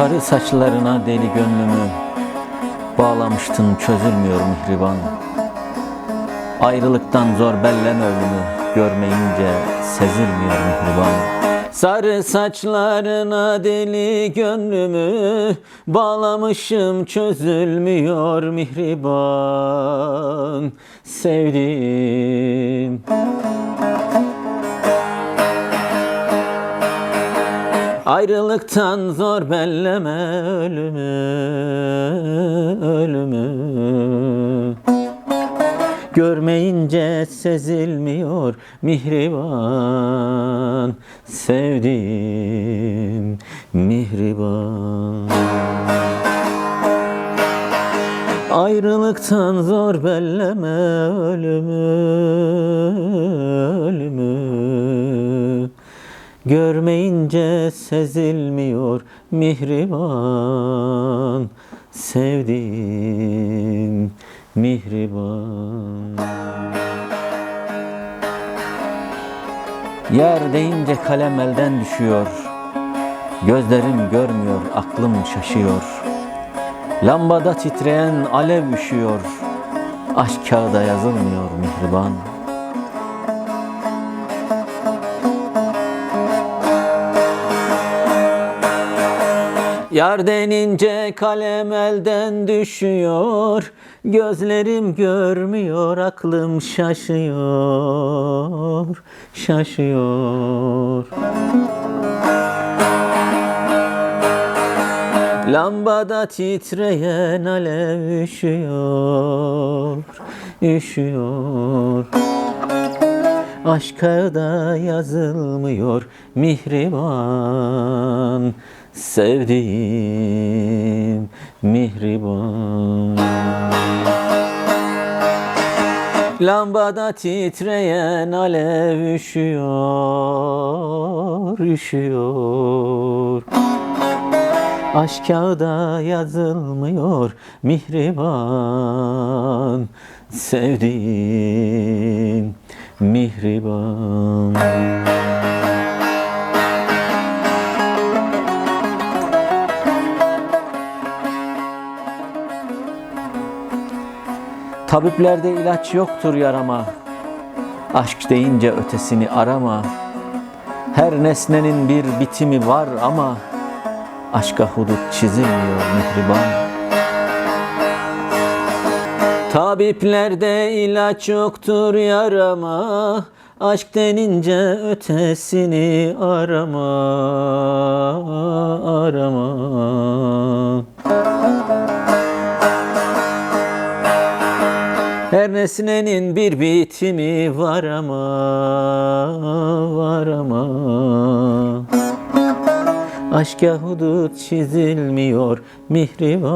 Sarı saçlarına deli gönlümü Bağlamıştın çözülmüyor mihriban. Ayrılıktan zor belleme ölümü Görmeyince sezilmiyor mihriban. Sarı saçlarına deli gönlümü Bağlamışım çözülmüyor mihriban. Sevdim Ayrılıktan zor belleme ölümü, ölümü. Görmeyince sezilmiyor mihriban Sevdim mihriban. Ayrılıktan zor belleme ölümü Görmeyince sezilmiyor mihriban. Sevdim mihriban. Yer deyince kalem elden düşüyor. Gözlerim görmüyor, aklım şaşıyor. Lambada titreyen alev üşüyor. Aşk kağıda yazılmıyor mihriban Yar denince kalem elden düşüyor Gözlerim görmüyor aklım şaşıyor Şaşıyor. Lambada titreyen alev üşüyor Üşüyor. Aşka da yazılmıyor mihriban Sevdiğim mihriban Lambada titreyen alev üşüyor, üşüyor. Aşk kağıda yazılmıyor mihriban. Sevdiğim mihriban Tabiplerde ilaç yoktur yarama. Aşk deyince ötesini arama. Her nesnenin bir bitimi var ama Aşka hudut çizilmiyor mihriban. Tabiplerde ilaç yoktur yarama. Aşk denince ötesini arama Arama nesnenin bir bitimi var ama Var ama. Aşka hudut çizilmiyor mihriban.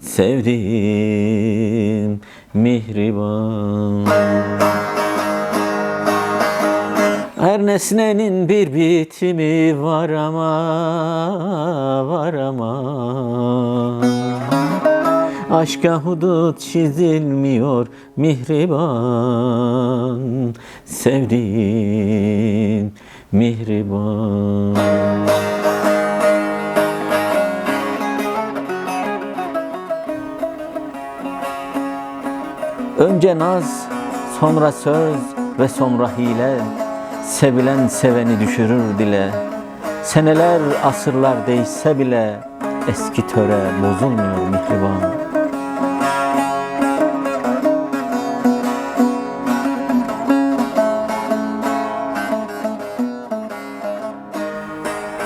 Sevdiğim mihriban. Her nesnenin bir bitimi var ama Aşka hudut çizilmiyor mihriban Sevdiğim mihriban. Önce naz, sonra söz ve sonra hile. Sevilen seveni düşürür dile. Seneler, asırlar değişse bile Eski töre bozulmuyor mihriban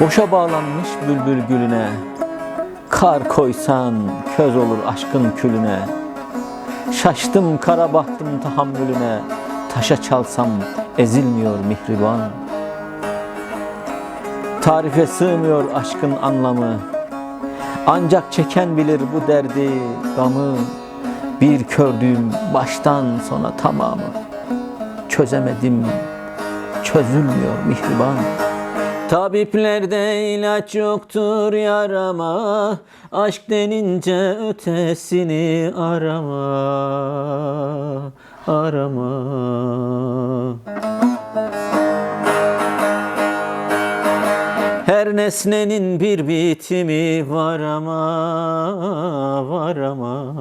Boşa bağlanmış bülbül gülüne Kar koysan köz olur aşkın külüne. Şaştım kara baktım tahammülüne Taşa çalsam ezilmiyor mihriban. Tarife sığmıyor aşkın anlamı Ancak çeken bilir bu derdi, gamı. Bir kördüğüm baştan sona tamamı Çözemedim, çözülmüyor mihriban Tabiplerde ilaç yoktur yarama Aşk denince ötesini arama Arama. Her nesnenin bir bitimi var ama var ama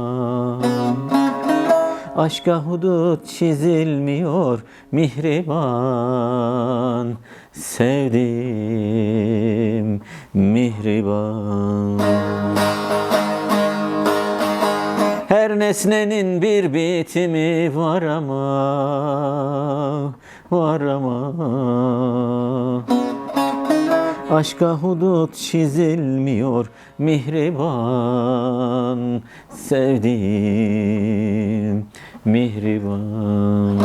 Aşka hudut çizilmiyor mihriban. Sevdim mihriban. Her nesnenin bir bitimi var ama Var ama Aşka hudut çizilmiyor mihriban sevdiğim mihriban.